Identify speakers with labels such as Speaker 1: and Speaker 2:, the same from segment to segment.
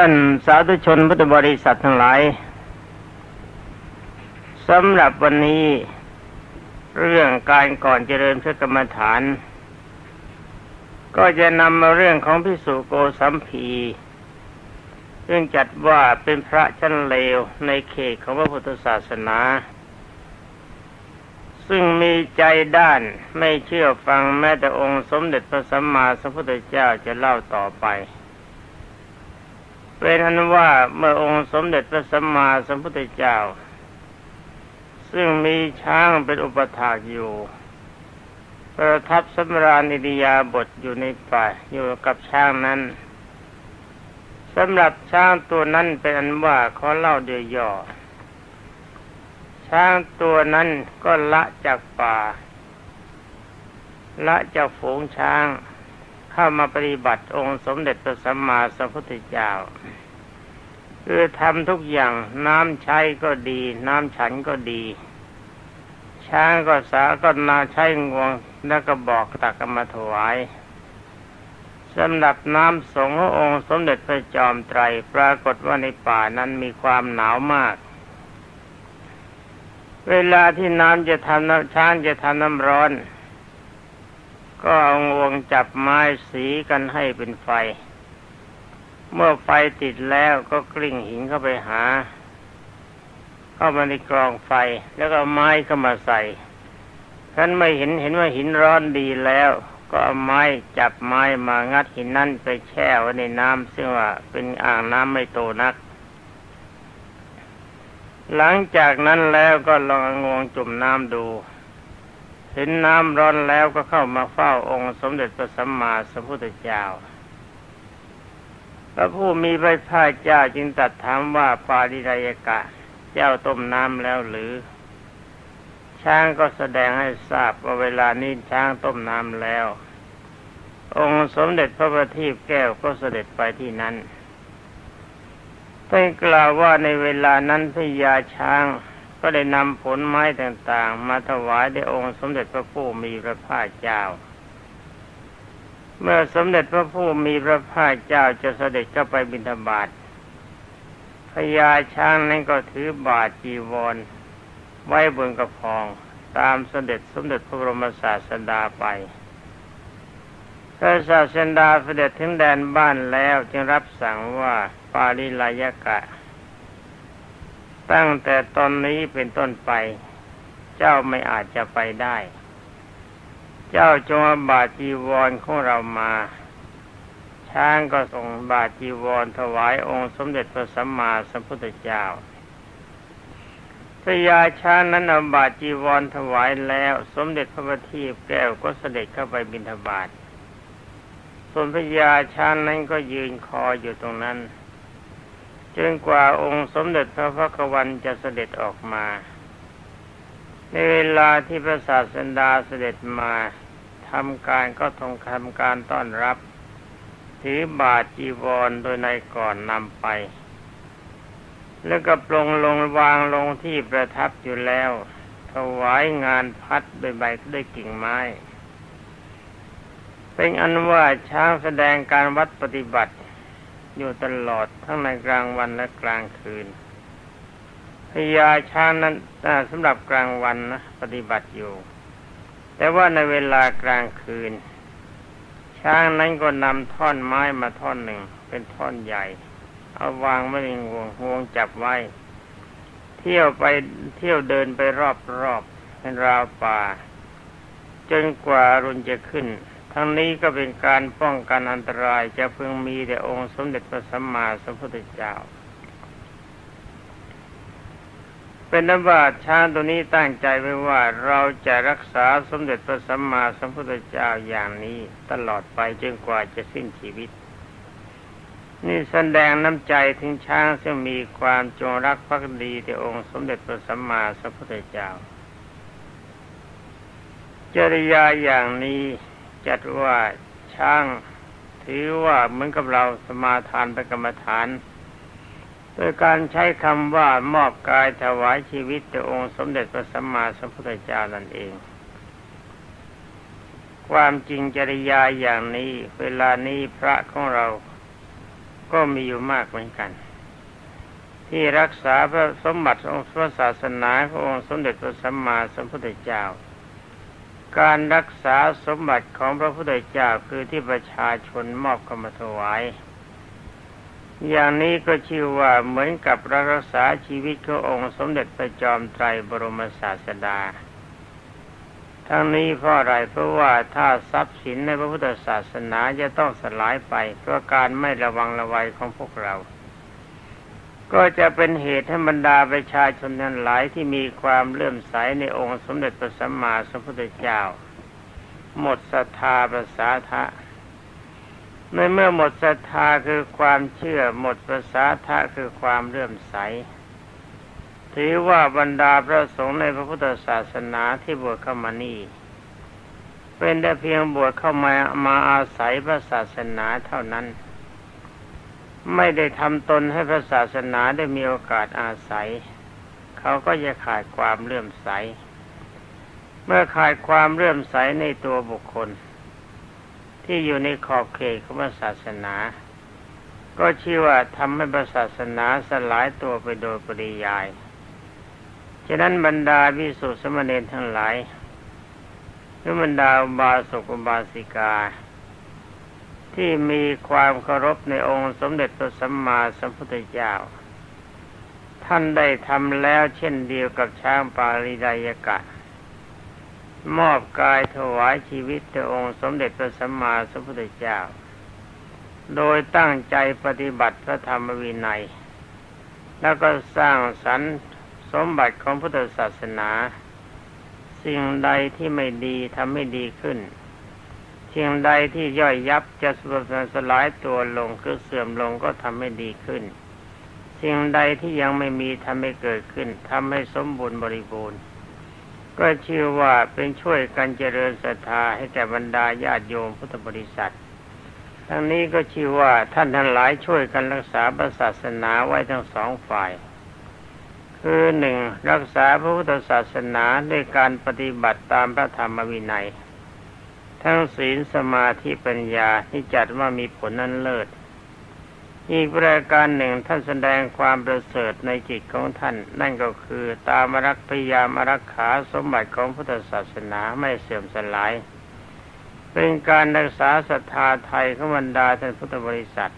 Speaker 1: ท่านสาธุชนพุทธบริษัททั้งหลายสำหรับวันนี้ เรื่องการก่อนเจริญพระกรรมฐาน ก็จะนำมาเรื่องของพิสุโกสัมพีเรื่องจัดว่าเป็นพระชั้นเลวในเขตของพระพุทธศาสนา ซึ่งมีใจด้านไม่เชื่อฟังแม้แต่องค์สมเด็จพระสัมมาสัมพุทธเจ้าจะเล่าต่อไป เป็นอันว่าเมื่อองค์สมเด็จพระสัมมาสัมพุทธเจ้า ซึ่งมีช้างเป็นอุปถากอยู่ ประทับสำราญอิริยาบถอยู่ในป่าอยู่กับช้างนั้นสำหรับช้างตัวนั้นเป็นอันว่าเขอเล่าเดียวย่อช้างตัวนั้นก็ละจากป่า ละจากฝูงช้าง เข้ามาปฏิบัติองค์สมเด็จพระสัมมาสัมพุทธเจ้าคือทำทุกอย่างน้ำใช้ก็ดี น้ำฉันก็ดี ช้างก็สาก็นาใช้งวงแล้วก็บอกตักมาถวายสำหรับน้ำสงฆ์องค์สมเด็จพระจอมไตร ปรากฏว่าในป่านั้นมีความหนาวมาก เวลาที่น้ำจะทำน้ำช้างจะทำน้ำร้อน ก็เอางวงจับไม้สีกันให้เป็นไฟ เมื่อไฟติดแล้วก็กลิ้งหินเข้าไปหา เข้ามาในกรองไฟแล้วก็ไม้เข้ามาใส่ท่านไม่เห็นเห็นว่าหินร้อนดีแล้ว ก็เอาไม้จับไม้มางัดหินนั่นไปแช่ไว้ในน้ำซึ่งว่าเป็นอ่างน้ำไม่โตนัก หลังจากนั้นแล้วก็ลองงวงจุ่มน้ำดู เห็นน้ำร้อนแล้วก็เข้ามาเฝ้าองค์สมเด็จพระสัมมาสัมพุทธเจ้าพระผู้มีพระภาคเจ้าจึงตรัสถามว่าปาริรายกะ เจ้าต้มน้ำแล้วหรือ ช้างก็แสดงให้ทราบว่าเวลานี้ช้างต้มน้ำแล้ว องค์สมเด็จพระบัณฑิตแก้วก็เสด็จไปที่นั้นท่านกล่าวว่าในเวลานั้นพญาช้าง ก็ได้นำผลไม้ต่างๆ มาถวายแด่องค์สมเด็จพระผู้มีพระภาคเจ้า เมื่อสมเด็จพระผู้มีพระภาคเจ้าจะเสด็จเข้าไปบิณฑบาตพญาช้างนั้นก็ถือบาทจีวร ไว้บนกระพอง ตามเสด็จสมเด็จพระบรมศาสดาไปพระศาสดาเสด็จถึงแดนบ้านแล้วจึงรับสั่งว่าปาลิลายกะ ตั้งแต่ตอนนี้เป็นต้นไป เจ้าไม่อาจจะไปได้ เจ้าจงอาบาจีวรของเรามา ช้างก็ส่งบาจีวรถวายองค์สมเด็จพระสัมมาสัมพุทธเจ้าพระยาช้างนั้นเอาบาจีวรถวายแล้ว สมเด็จพระบัณฑิตแก้วก็เสด็จเข้าไปบิณฑบาตส่วนพระยาช้างนั้นก็ยืนคอยอยู่ตรงนั้น จนกว่าองค์สมเด็จพระพักวันจะเสด็จออกมา ในเวลาที่พระศาสดาเสด็จมาทำการก็ทงทำการต้อนรับ ถือบาทจีวรโดยในก่อนนำไป แล้วก็ปลงลงวางลงที่ประทับอยู่แล้ว ถวายงานพัดโดยใบด้วยกิ่งไม้ เป็นอันว่าช้างแสดงการวัดปฏิบัติ อยู่ตลอดทั้งในกลางวันและกลางคืนพญาช้างนั้นสำหรับกลางวันนะปฏิบัติอยู่ แต่ว่าในเวลากลางคืน ช้างนั้นก็นำท่อนไม้มาท่อนหนึ่ง เป็นท่อนใหญ่ เอาวางไว้ในงวงงวงจับไว้ เที่ยวไปเที่ยวเดินไปรอบรอบเป็นราวป่า จนกว่ารุนจะขึ้น ทั้งนี้ก็เป็นการป้องกันอันตรายจะพึงมีแต่องค์สมเด็จพระสัมมาสัมพุทธเจ้า เป็นนบาตช้างตัวนี้ตั้งใจไว้ว่าเราจะรักษาสมเด็จพระสัมมาสัมพุทธเจ้าอย่างนี้ตลอดไปจนกว่าจะสิ้นชีวิต นี่แสดงน้ำใจถึงช้างซึ่งมีความจงรักภักดีต่องค์สมเด็จพระสัมมาสัมพุทธเจ้าจริยาอย่างนี้ จัดว่าช้างถือว่าเหมือนกับเราสมาทานเป็นกรรมฐานโดยการใช้คำว่ามอบกายถวายชีวิตต่องค์สมเด็จพระสัมมาสัมพุทธเจ้านั่นเอง ความจริงจริยาอย่างนี้ เวลานี้พระของเราก็มีอยู่มากเหมือนกัน ที่รักษาพระสมบัติองค์พระศาสนาขององค์สมเด็จพระสัมมาสัมพุทธเจ้า การรักษาสมบัติของพระพุทธเจ้าคือที่ประชาชนมอบกรรมถวาย อย่างนี้ก็ชื่อว่าเหมือนกับรักษาชีวิตขององค์สมเด็จพระจอมไตรบรมศาสดา ทั้งนี้เพราะอะไรเพราะว่าถ้าทรัพย์สินในพระพุทธศาสนาจะต้องสลายไปเพราะการไม่ระวังระวัยของพวกเรา ก็จะเป็นเหตุให้บรรดาประชาชนทั้งหลายที่มีความเลื่อมใสในองค์สมเด็จพระสัมมาสัมพุทธเจ้า หมดศรัทธาภาษาทะในเมื่อหมดศรัทธาคือความเชื่อหมดภาษาทะคือความเลื่อมใส ถือว่าบรรดาพระสงฆ์ในพระพุทธศาสนาที่บวชเข้ามานี่เป็นแต่เพียงบวชเข้ามามาอาศัยพระศาสนาเท่านั้น ไม่ได้ทำตนให้พระศาสนาได้มีโอกาสอาศัย เขาก็จะขาดความเลื่อมใส เมื่อขาดความเลื่อมใสในตัวบุคคล ที่อยู่ในขอบเขตของพระศาสนา ก็ชื่อว่าทำให้พระศาสนาสลายตัวไปโดยปริยาย ฉะนั้นบรรดาวิสุทธิสมณีทั้งหลายหรือบรรดาอุบาสกอุบาสิกา ที่มีความเคารพในองค์สมเด็จพระสัมมาสัมพุทธเจ้า ท่านได้ทำแล้วเช่นเดียวกับช้างปาริดายกะ มอบกายถวายชีวิตแด่องค์สมเด็จพระสัมมาสัมพุทธเจ้า โดยตั้งใจปฏิบัติพระธรรมวินัย แล้วก็สร้างสรรค์สมบัติของพุทธศาสนา สิ่งใดที่ไม่ดีทำให้ดีขึ้น สิ่งใดที่ย่อยยับจะสลายสลายตัวลงคือเสื่อมลงก็ทำให้ดีขึ้น สิ่งใดที่ยังไม่มีทำให้เกิดขึ้นทำให้สมบูรณ์บริบูรณ์ ก็ชื่อว่าเป็นช่วยกันเจริญศรัทธาให้แก่บรรดาญาติโยมพุทธบริษัท ทั้งนี้ก็ชื่อว่าท่านทั้งหลายช่วยกันรักษาพระศาสนาไว้ทั้งสองฝ่ายคือหนึ่งรักษาพระพุทธศาสนาด้วยการปฏิบัติตามพระธรรมวินัย ทั้งศีลสมาธิปัญญาที่จัดว่ามีผลนั้นเลิศอีกประการหนึ่งท่านแสดงความประเสริฐในจิตของท่าน นั่นก็คือตามรักพยายามรักขาสมบัติของพุทธศาสนาไม่เสื่อมสลาย เป็นการรักษาศรัทธาไทยของบรรดาท่านพุทธบริษัท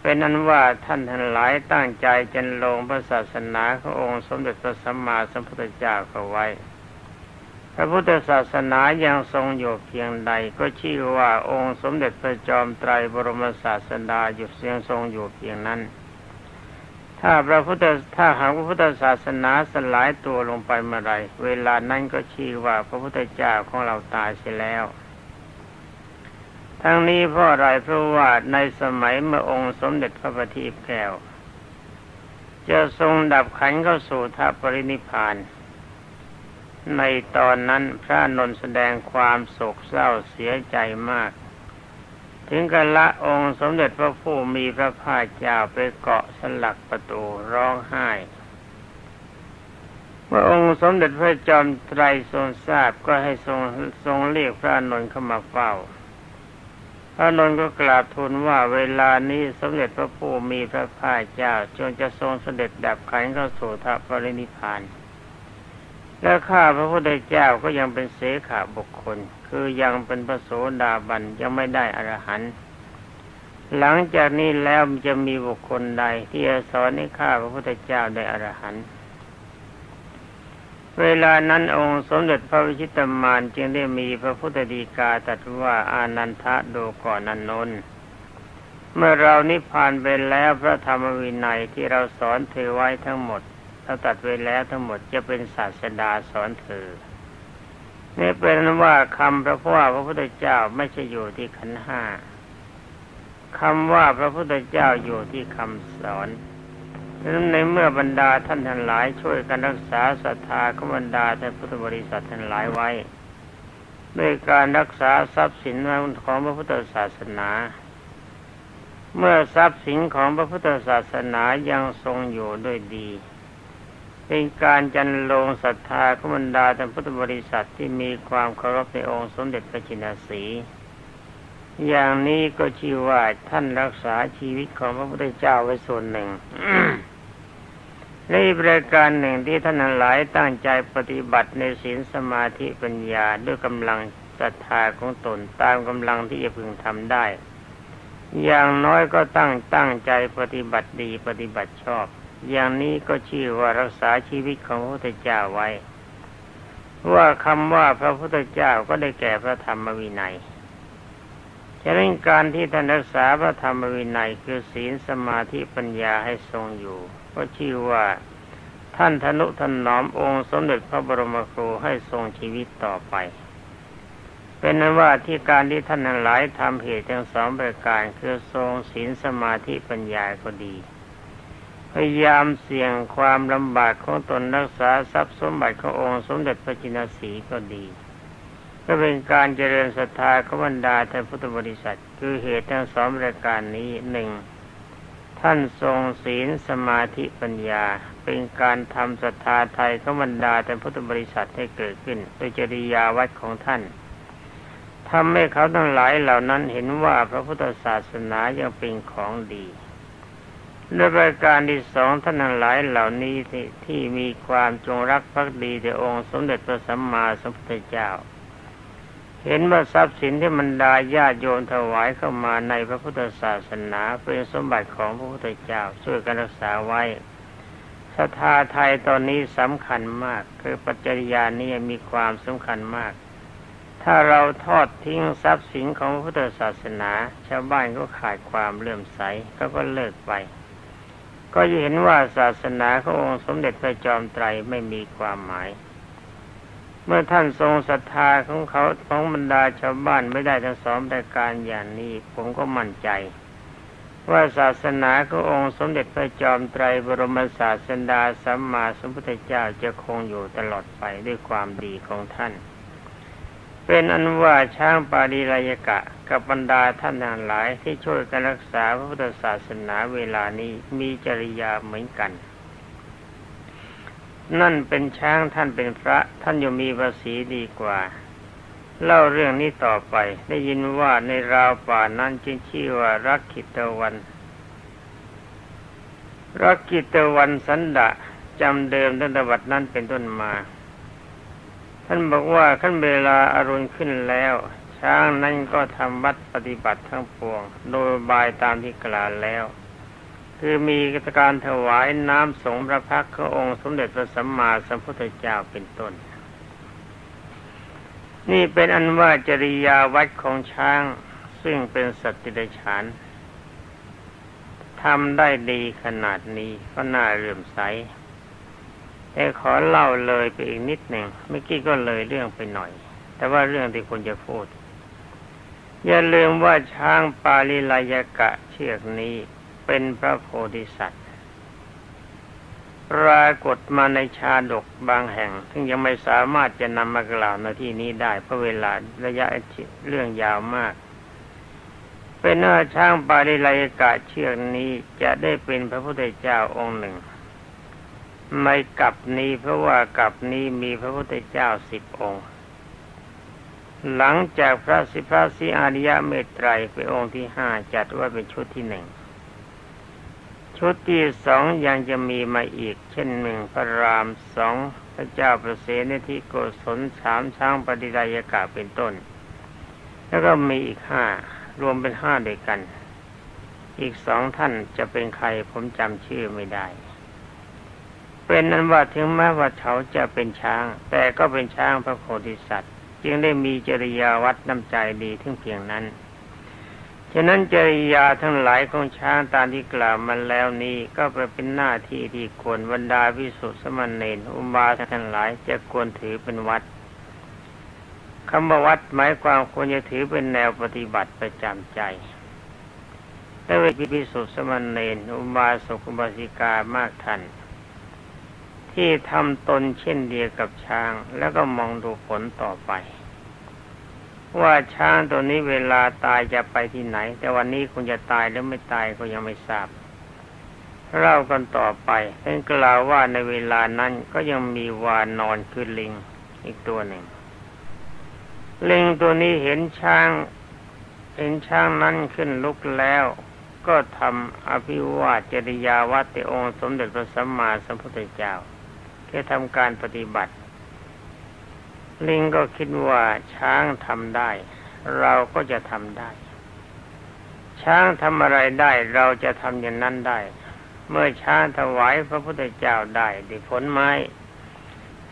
Speaker 1: เป็นนั้นว่าท่านทั้งหลายตั้งใจจันลงพระศาสนาขององค์สมเด็จพระสัมมาสัมพุทธเจ้าเข้าไว้ พระพุทธศาสนายังทรงอยู่เพียงใด ก็ชื่อว่าองค์สมเด็จพระจอมไตรบรมศาสดาอยู่เสียงทรงอยู่เพียงนั้น ถ้าพระพุทธถ้าหากพระพุทธศาสนาสลายตัวลงไปเมื่อไรเวลานั้นก็ชื่อว่าพระพุทธเจ้าของเราตายเสียแล้ว ทั้งนี้เพราะอะไรเพราะว่าในสมัยเมื่อองค์สมเด็จพระบัณฑิตแก้วจะทรงดับขันเข้าสู่ทัพปรินิพพาน ในตอนนั้นพระนนท์แสดงความโศกเศร้าเสียใจมาก ถึงกันละองค์สมเด็จพระผู้มีพระภาคเจ้าไปเกาะสลักประตูร้องไห้เมื่อองค์สมเด็จพระจอมไตรทรงทราบก็ให้ทรงทรงเรียกพระนนท์เข้ามาเฝ้า พระนนท์ก็กราบทูลว่าเวลานี้สมเด็จพระผู้มีพระภาคเจ้าจงจะทรงเสด็จดับขันเข้าสู่ทัพปรินิพพาน และข้าพระพุทธเจ้าก็ยังเป็นเสขาบุคคล คือยังเป็นพระโสดาบันยังไม่ได้อรหันต์หลังจากนี้แล้วจะมีบุคคลใด ที่จะสอนให้ข้าพระพุทธเจ้าได้อรหันต์เวลานั้นองค์สมเด็จพระวิชิตมารจึงได้มีพระพุทธดีกาตรัสว่าอานันทะดูก่อนนันนนท์เมื่อเรานิพพานไปแล้วพระธรรมวินัยที่เราสอนเธอไว้ทั้งหมด เราตัดไว้แล้วทั้งหมดจะเป็นศาสดาสอนเธอนี่เป็นว่าคำพระพ่อพระพุทธเจ้าไม่ใช่อยู่ที่ขันห้าคำว่าพระพุทธเจ้าอยู่ที่คำสอนดังนั้นในเมื่อบรรดาท่านทั้งหลายช่วยกันรักษาศรัทธาของบรรดาท่านพุทธบริษัททั้งหลายไว้ด้วยการรักษาทรัพย์สินของพระพุทธศาสนา เมื่อทรัพย์สินของพระพุทธศาสนายังทรงอยู่ด้วยดี เป็นการจันลงศรัทธาขบรรดาท่านพุทธบริษัทที่มีความเคารพในองค์สมเด็จพระจินสี อย่างนี้ก็ชื่อว่าท่านรักษาชีวิตของพระพุทธเจ้าไว้ส่วนหนึ่งในประการหนึ่งที่ท่านหลายตั้งใจปฏิบัติในศีลสมาธิปัญญาด้วยกำลังศรัทธาของตนตามกำลังที่จะพึงทำได้ อย่างน้อยก็ตั้งตั้งใจปฏิบัติดีปฏิบัติชอบ อย่างนี้ก็ชื่อว่ารักษาชีวิตของพระพุทธเจ้าไว้ ว่าคำว่าพระพุทธเจ้าก็ได้แก่พระธรรมวินัยฉะนั้นการที่ท่านรักษาพระธรรมวินัยคือศีลสมาธิปัญญาให้ทรงอยู่ ก็ชื่อว่าท่านธนุถนอมองค์สมเด็จพระบรมครูให้ทรงชีวิตต่อไป เป็นนั้นว่าที่การที่ท่านหลายทำเหตุทั้งสองประการคือทรงศีลสมาธิปัญญาก็ดี พยายามเสี่ยงความลำบากของตนรักษาทรัพย์สมบัติขององค์สมเด็จพระจินสีก็ดี ก็เป็นการเจริญศรัทธาขบันดาท่านพุทธบริษัท คือเหตุทั้งสองรายการนี้หนึ่งท่านทรงศีลสมาธิปัญญา เป็นการทำศรัทธาไทยขบันดาท่านพุทธบริษัทให้เกิดขึ้นโดยจริยาวัดของท่านทำให้เขาทั้งหลายเหล่านั้นเห็นว่าพระพุทธศาสนายังเป็นของดี ในรายการที่สองท่านหลายเหล่านี้ที่ที่มีความจงรักภักดีในองค์สมเด็จพระสัมมาสัมพุทธเจ้า เห็นว่าทรัพย์สินที่มันดาญาติโยมถวายเข้ามาในพระพุทธศาสนาเป็นสมบัติของพระพุทธเจ้าช่วยกันรักษาไว้ศรัทธาไทยตอนนี้สำคัญมาก คือปัจจริยานี้มีความสำคัญมาก ถ้าเราทอดทิ้งทรัพย์สินของพระพุทธศาสนา ชาวบ้านก็ขาดความเลื่อมใสเขาก็เลิกไป ก็จะเห็นว่าศาสนาขององค์สมเด็จพระจอมไตรไม่มีความหมาย เมื่อท่านทรงศรัทธาของเขาของบรรดาชาวบ้านไม่ได้ทั้งสองรายการอย่างนี้ ผมก็มั่นใจ ว่าศาสนาขององค์สมเด็จพระจอมไตรบรมศาสดาสัมมาสัมพุทธเจ้าจะคงอยู่ตลอดไปด้วยความดีของท่าน เป็นอันว่าช้างปาริรายกะ กับบรรดาท่านทั้งหลายที่ช่วยกันรักษาพระพุทธศาสนาเวลานี้มีจริยาเหมือนกัน นั่นเป็นช้างท่านเป็นพระท่านยังมีภาษีดีกว่า เล่าเรื่องนี้ต่อไปได้ยินว่าในราวป่านั้นจึงชื่อว่ารักขิตวัน รักกิตวันสันดะจำเดิมตั้งแต่วัดนั้นเป็นต้นมา ท่านบอกว่าขั้นเวลาอารุณขึ้นแล้ว ช้างนั้นก็ทำวัดปฏิบัติทั้งปวง โดยบายตามที่กล่าวแล้ว คือมีการถวายน้ำสงพระพักขององค์สมเด็จพระสัมมาสัมพุทธเจ้าเป็นต้น นี่เป็นอันว่าจริยาวัดของช้าง ซึ่งเป็นสัตว์ติดฉานทำได้ดีขนาดนี้ก็น่าเรื่มใส แต่ขอเล่าเลยไปอีกนิดหนึ่งเมื่อกี้ก็เลยเรื่องไปหน่อย แต่ว่าเรื่องที่ควรจะพูด อย่าลืมว่าช้างปาลิลายกะเชือกนี้เป็นพระโพธิสัตว์ปรากฏมาในชาดกบางแห่ง ซึ่งยังไม่สามารถจะนำมากล่าวในที่นี้ได้ เพราะเวลาระยะเรื่องยาวมาก เป็นว่าช้างปาริไลกะเชือกนี้จะได้เป็นพระพุทธเจ้าองค์หนึ่ง ไม่กับนี้เพราะว่ากับนี้มีพระพุทธเจ้าสิบองค์ หลังจากพระสิพระสิอาริยะเมตไตรเป็นองค์ที่ห้าจัดว่าเป็นชุดที่หนึ่งชุดที่สองยังจะมีมาอีก เช่นหนึ่งพระรามสองพระเจ้าประเสนทิโกศลสามช้างปฏิรายกาเป็นต้น แล้วก็มีอีกห้ารวมเป็นห้าด้วยกัน อีกสองท่านจะเป็นใครผมจำชื่อไม่ได้ เป็นนั้นว่าถึงแม้ว่าเขาจะเป็นช้าง แต่ก็เป็นช้างพระโพธิสัตว์ จึงได้มีจริยาวัดน้ำใจดีถึงเพียงนั้นฉะนั้นจริยาทั้งหลายของช้างตามที่กล่าวมาแล้วนี้ก็เป็นหน้าที่ที่ควรบรรดาพิสุทธิสมณเณรอุบาสทั้งหลายจะควรถือเป็นวัดคำว่าวัดหมายความควรจะถือเป็นแนวปฏิบัติประจำใจและเวทีพิสุทธิสมณเณรอุบาสกอุบาสิกามากท่าน ที่ทำตนเช่นเดียวกับช้าง แล้วก็มองดูผลต่อไป ว่าช้างตัวนี้เวลาตายจะไปที่ไหน แต่วันนี้คุณจะตายหรือไม่ตายก็ยังไม่ทราบเล่ากันต่อไปเพ่นกล่าวว่าในเวลานั้นก็ยังมีวานนอนคือลิงอีกตัวหนึ่ง ลิงตัวนี้เห็นช้าง เห็นช้างนั้นขึ้นลุกแล้ว ก็ทำอภิวาทจริยาวัตติองค์สมเด็จพระสัมมาสัมพุทธเจ้า แค่ทำการปฏิบัติ ลิงก็คิดว่าช้างทำได้ เราก็จะทำได้ ช้างทำอะไรได้เราจะทำอย่างนั้นได้ เมื่อช้างถวายพระพุทธเจ้าได้ได้ผลไม้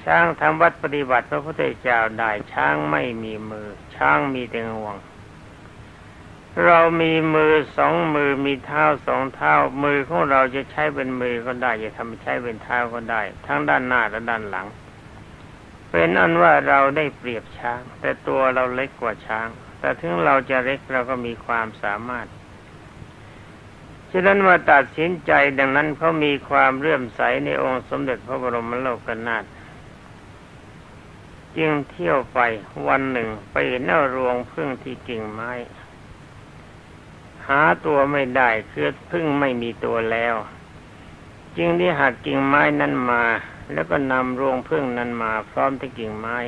Speaker 1: ช้างทำวัดปฏิบัติพระพุทธเจ้าได้ช้างไม่มีมือ ช้างมีแต่งวง เรามีมือสองมือมีเท้าสองเท้า มือของเราจะใช้เป็นมือก็ได้ จะทำใช้เป็นเท้าก็ได้ ทั้งด้านหน้าและด้านหลัง เป็นอันว่าเราได้เปรียบช้าง แต่ตัวเราเล็กกว่าช้าง แต่ถึงเราจะเล็กเราก็มีความสามารถฉะนั้นมาตัดสินใจดังนั้นเขามีความเลื่อมใสในองค์สมเด็จพระบรมโลกนาถจึงเที่ยวไปวันหนึ่งไปเห็นรวงพึ่งที่กิ่งไม้ หาตัวไม่ได้คือพึ่งไม่มีตัวแล้ว จึงได้หักกิ่งไม้นั้นมา แล้วก็นำรวงพึ่งนั้นมา พร้อมที่กิ่งไม้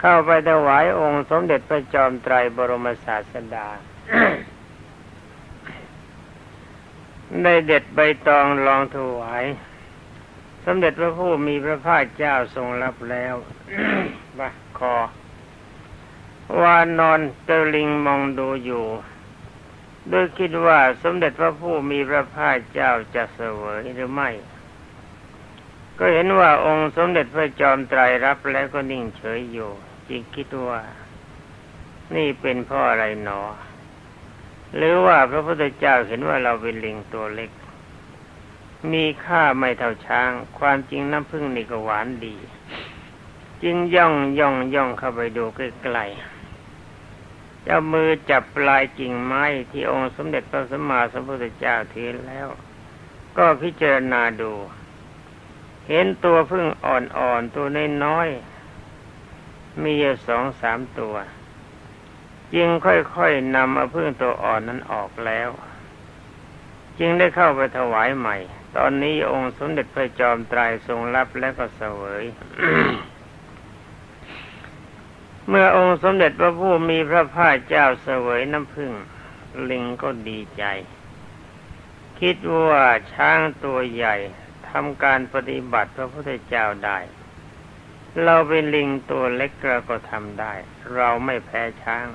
Speaker 1: เข้าไปถวายองค์สมเด็จพระจอมไตรบรมศาสดาได้เด็ดใบตองลองถวาย สมเด็จพระผู้มีพระภาคเจ้าทรงรับแล้วว่าคอ วานอนเตลิงมองดูอยู่ โดยคิดว่าสมเด็จพระผู้มีพระภาคเจ้าจะเสวยหรือไม่ ก็เห็นว่าองค์สมเด็จพระจอมไตรรับแล้วก็นิ่งเฉยอยู่จึงคิดว่า นี่เป็นเพราะอะไรหนอ หรือว่าพระพุทธเจ้าเห็นว่าเราเป็นลิงตัวเล็ก มีค่าไม่เท่าช้าง ความจริงน้ำพึ่งนี่ก็หวานดี จึงย่องย่องย่องเข้าไปดูใกล้ๆ จะมือจับปลายกิ่งไม้ที่องค์สมเด็จพระสัมมาสัมพุทธเจ้าถือแล้ว ก็พิจารณาดู เห็นตัวพึ่งอ่อนๆตัวน้อยๆมีอยู่สองสามตัวจึงค่อยๆนำเอาพึ่งตัวอ่อนนั้นออกแล้ว จึงได้เข้าไปถวายใหม่ ตอนนี้องค์สมเด็จพระจอมไตรทรงรับแล้วก็เสวย เมื่อองค์สมเด็จพระผู้มีพระภาคเจ้าเสวยน้ำผึ้งลิงก็ดีใจ คิดว่าช้างตัวใหญ่ทำการปฏิบัติพระพุทธเจ้าได้ เราเป็นลิงตัวเล็กเราก็ทำได้ เราไม่แพ้ช้าง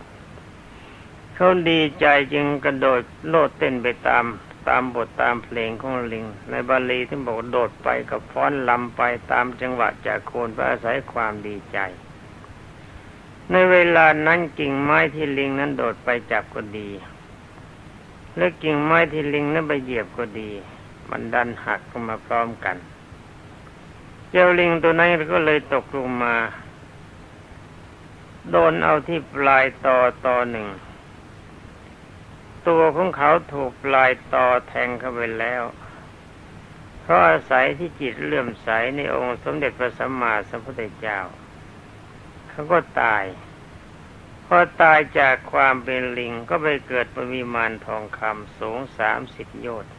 Speaker 1: เขาดีใจจึงกระโดดโลดเต้นไปตามตามบทตามเพลงของลิง ในบาลีที่บอกโดดไปกับฟ้อนลำไปตามจังหวะจากโคนไปอาศัยความดีใจ ในเวลานั้นกิ่งไม้ที่ลิงนั้นโดดไปจับก็ดี และกิ่งไม้ที่ลิงนั้นไปเหยียบก็ดี มันดันหักกันมาพร้อมกัน เจ้าลิงตัวนั้นก็เลยตกลงมา โดนเอาที่ปลายตอตอหนึ่ง ตัวของเขาถูกปลายตอแทงเข้าไปแล้ว เพราะอาศัยที่จิตเลื่อมใสในองค์สมเด็จพระสัมมาสัมพุทธเจ้า เขาก็ตายพอตายจากความเป็นลิงก็ไปเกิดเปริมาณทองคำสูงสามสิบโยชน์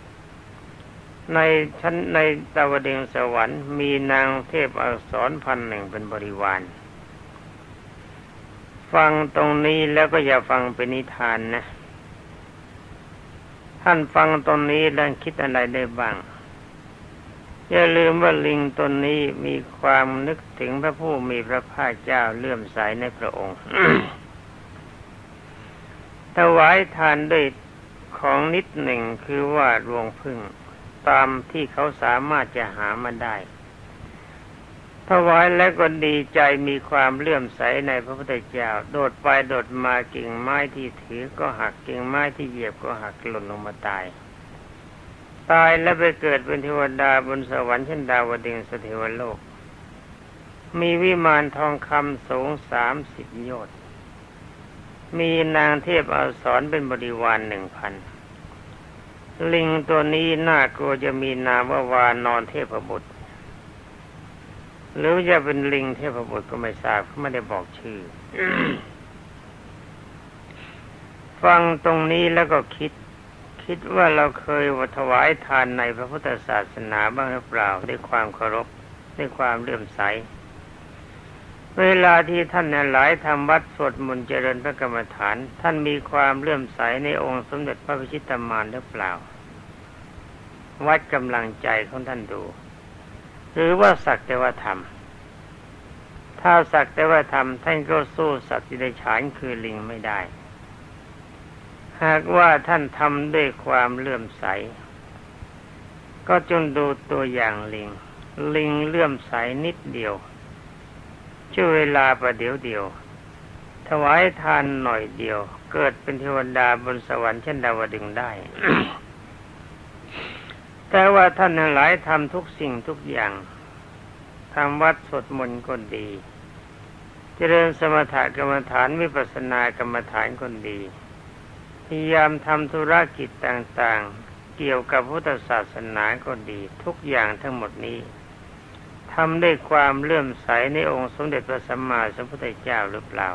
Speaker 1: ในชั้นในตาวดึงสวรรค์มีนางเทพอักษรพันหนึ่งเป็นบริวาร ฟังตรงนี้แล้วก็อย่าฟังเป็นนิทานนะ ท่านฟังตรงนี้แล้วคิดอะไรได้บ้าง อย่าลืมว่าลิงตนนี้มีความนึกถึงพระผู้มีพระภาคเจ้าเลื่อมใสในพระองค์ถวายทานด้วยของนิดหนึ่งคือว่ารวงพึ่งตามที่เขาสามารถจะหามาได้ถวายแล้วก็ดีใจมีความเลื่อมใสในพระพุทธเจ้า โดดไปโดดมากิ่งไม้ที่ถือก็หักกิ่งไม้ที่เหยียบก็หักหล่นลงมาตาย ตายแล้วไปเกิดเป็นเทวดาบนสวรรค์เช่นดาวดึงสเทวโลก มีวิมานทองคำสูงสามสิบโยชน์มีนางเทพอาสรเป็นบริวารหนึ่งพัน ลิงตัวนี้น่ากลัวจะมีนามว่าวานอนเทพบุตร หรือจะเป็นลิงเทพบุตรก็ไม่ทราบเขาไม่ได้บอกชื่อ ฟังตรงนี้แล้วก็คิด คิดว่าเราเคยถวายทานในพระพุทธศาสนาบ้างหรือเปล่าด้วยความเคารพด้วยความเลื่อมใส เวลาที่ท่านหลายทำวัดสวดมนต์เจริญพระกรรมฐาน ท่านมีความเลื่อมใสในองค์สมเด็จพระพิชิตามารหรือเปล่า วัดกำลังใจของท่านดู หรือว่าสักแต่ว่าทำถ้าสักแต่ว่าทำท่านก็สู้สัตว์ที่ได้ฉานคือลิงไม่ได้ หากว่าท่านทำด้วยความเลื่อมใส ก็จงดูตัวอย่างลิง ลิงเลื่อมใสนิดเดียวช่วเวลาประเดี๋ยวเดียว ถวายทานหน่อยเดียว เกิดเป็นเทวดาบนสวรรค์เช่นดาวดึงได้ แต่ว่าท่านหลายทำทุกสิ่งทุกอย่างทำวัดสวดมนต์ก็ดี เจริญสมถกรรมฐานวิปัสสนากรรมฐานก็ดี พยายามทำธุรกิจต่างๆ เกี่ยวกับพุทธศาสนาก็ดีทุกอย่างทั้งหมดนี้ทำด้วยความเลื่อมใสในองค์สมเด็จพระสัมมาสัมพุทธเจ้าหรือเปล่า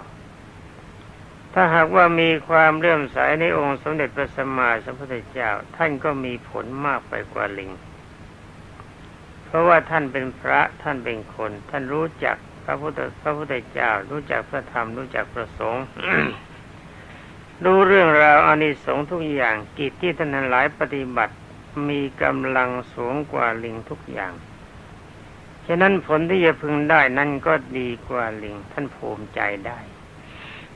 Speaker 1: ถ้าหากว่ามีความเลื่อมใสในองค์สมเด็จพระสัมมาสัมพุทธเจ้า ท่านก็มีผลมากไปกว่าลิง เพราะว่าท่านเป็นพระท่านเป็นคน ท่านรู้จักพระพุทธพระพุทธเจ้า รู้จักพระธรรมรู้จักพระสงฆ์ รู้เรื่องราวอานิสงส์ทุกอย่างกิจที่ท่านหลายปฏิบัติมีกำลังสูงกว่าลิงทุกอย่าง ฉะนั้นผลที่จะพึงได้นั่นก็ดีกว่าลิงท่านภูมิใจได้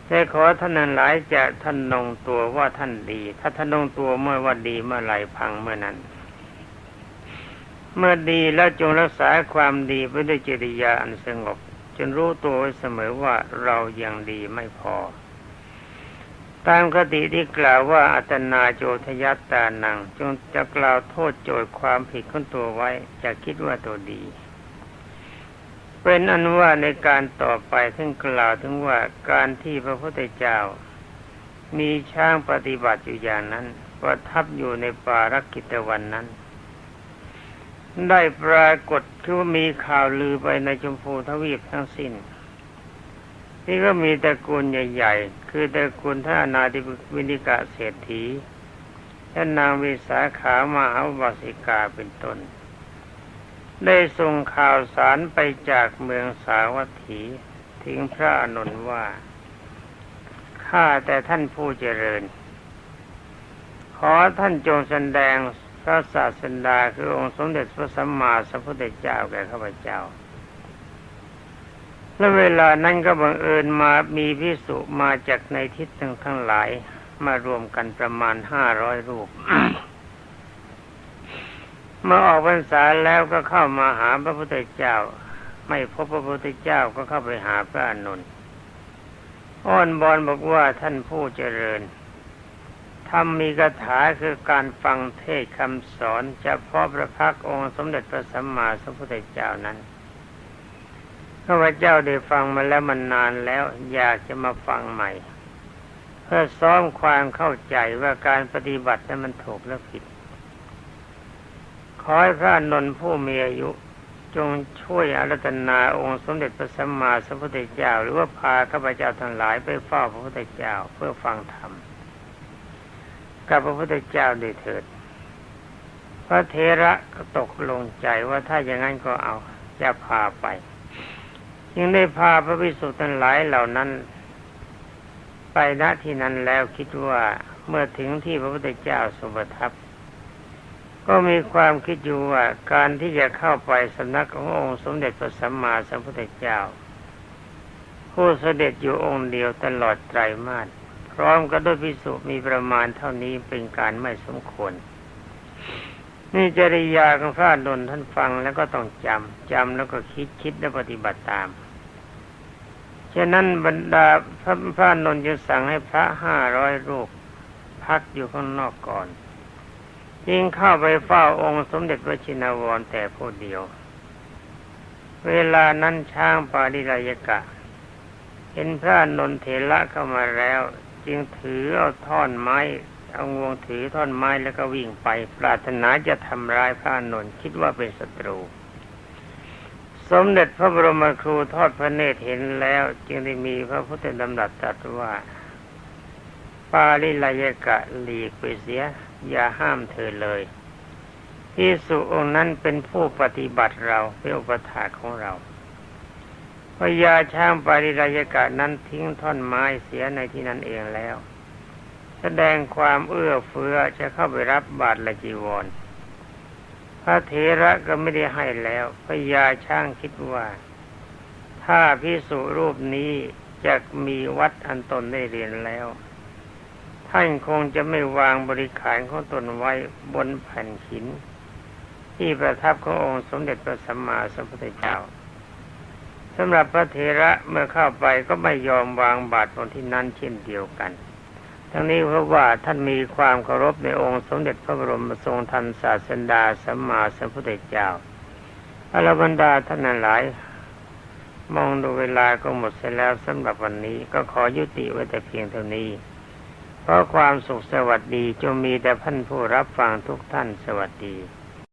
Speaker 1: แต่ขอท่านนันหลายจะท่านนงตัวว่าท่านดี ถ้าท่านนงตัวเมื่อว่าดีเมื่อไหร่พังเมื่อนั้น เมื่อดีแล้วจงรักษาความดีไว้ด้วยจริยาอันสงบ จนรู้ตัวเสมอว่าเรายังดีไม่พอ ตามคติที่กล่าวว่าอัตนาโจทยัตตานัง จงจะกล่าวโทษโจทย์ความผิดของตัวไว้จะคิดว่าตัวดีเป็นอนุว่าในการต่อไปท่านกล่าวถึงว่าการที่พระพุทธเจ้า มีช้างปฏิบัติอยู่อย่างนั้นประทับอยู่ในป่ารักกิตวันนั้น ได้ปรากฏคือว่ามีข่าวลือไปในชมพูทวีปทั้งสิ้น ที่ก็มีตระกูลใหญ่ ๆ คือตระกูลท่านาธิวินิกะเศรษฐีท่านนางวิสาขามาหาวาสิกาเป็นต้น ได้ส่งข่าวสารไปจากเมืองสาวัตถีถึงพระอนุนว่า ข้าแต่ท่านผู้เจริญ ขอท่านจงแสดงพระศาสดาคือองค์สมเด็จพระสัมมาสัมพุทธเจ้าแก่ข้าพเจ้า และเวลานั้นก็บังเอิญมามีพิสุมาจากในทิศทั้งทั้งหลายมารวมกันประมาณห้าร้อยรูป เมื่อออกพรรษาแล้วก็เข้ามาหาพระพุทธเจ้า ไม่พบพระพุทธเจ้าก็เข้าไปหาพระอนุนอ้อนบอนบอกว่าท่านผู้เจริญทำมีคาถาคือการฟังเทศคำสอนเฉพาะพระพักองค์สมเด็จพระสัมมาสัมพุทธเจ้านั้น ข้าพเจ้าได้ฟังมาแล้วมันนานแล้ว อยากจะมาฟังใหม่ เพื่อซ้อมความเข้าใจว่าการปฏิบัตินั้นมันถูกและผิด ขอให้พระนนผู้มีอายุจงช่วยอารัตนาองค์สมเด็จพระสัมมาสัมพุทธเจ้า หรือว่าพาข้าพเจ้าทั้งหลายไปเฝ้าพระพุทธเจ้าเพื่อฟังธรรมกับพระพุทธเจ้าด้วยเถิด พระเทระก็ตกลงใจว่าถ้าอย่างนั้นก็เอาจะพาไป จึงได้พาพระภิกษุทั้งหลายเหล่านั้น ไปณที่นั้นแล้วคิดว่าเมื่อถึงที่พระพุทธเจ้าสมบัติก็มีความคิดอยู่ว่าการที่จะเข้าไปสำนักขององค์สมเด็จพระสัมมาสัมพุทธเจ้า ผู้เสด็จอยู่องค์เดียวตลอดไตรมาสพร้อมกับด้วยพิสุมีประมาณเท่านี้เป็นการไม่สมควร นี่จริยาของพระดนท่านฟังแล้วก็ต้องจำจำแล้วก็คิดคิดและปฏิบัติตาม ฉะนั้นบรรดาพระพระนนจะสั่งให้พระห้าร้อยรูปพักอยู่ข้างนอกก่อนยิงเข้าไปเฝ้าองค์สมเด็จพระชินวรแต่ผู้เดียว เวลานั้นช้างปาริรายกะ เห็นพระนนเถระเข้ามาแล้ว จึงถือเอาท่อนไม้ เอางวงถือท่อนไม้แล้วก็วิ่งไป ปรารถนาจะทำร้ายพระนนคิดว่าเป็นศัตรู สมเด็จพระบรมครูทอดพระเนตรเห็นแล้ว จึงได้มีพระพุทธดำรัสตรัสว่า ปาลิลายกะหลีกไปเสีย อย่าห้ามเธอเลยพิสุองค์นั้นเป็นผู้ปฏิบัติเราเป็นอุปถาของเราพญาช้างปาริรายกะนั้นทิ้งท่อนไม้เสียในที่นั้นเองแล้ว แสดงความเอื้อเฟื้อจะเข้าไปรับบาตรละจีวร พระเถระก็ไม่ได้ให้แล้วพญาช้างคิดว่า ถ้าพิสุรูปนี้จะมีวัดอันตนได้เรียนแล้ว ท่านคงจะไม่วางบริขารของตนไว้บนแผ่นหิน ที่ประทับขององค์สมเด็จพระสัมมาสัมพุทธเจ้าสำหรับพระเถระเมื่อเข้าไปก็ไม่ยอมวางบาตรบนที่นั้นเช่นเดียวกัน ทั้งนี้เพราะว่าท่านมีความเคารพในองค์สมเด็จพระบรมทรงทันศาสดาสัมมาสัมพุทธเจ้าอรบันดาท่านนั้นหลาย มองดูเวลาก็หมดเสียแล้วสำหรับวันนี้ก็ขอยุติไว้แต่เพียงเท่านี้ เพราะความสุขสวัสดีจงมีแต่ท่านผู้รับฟังทุกท่านสวัสดี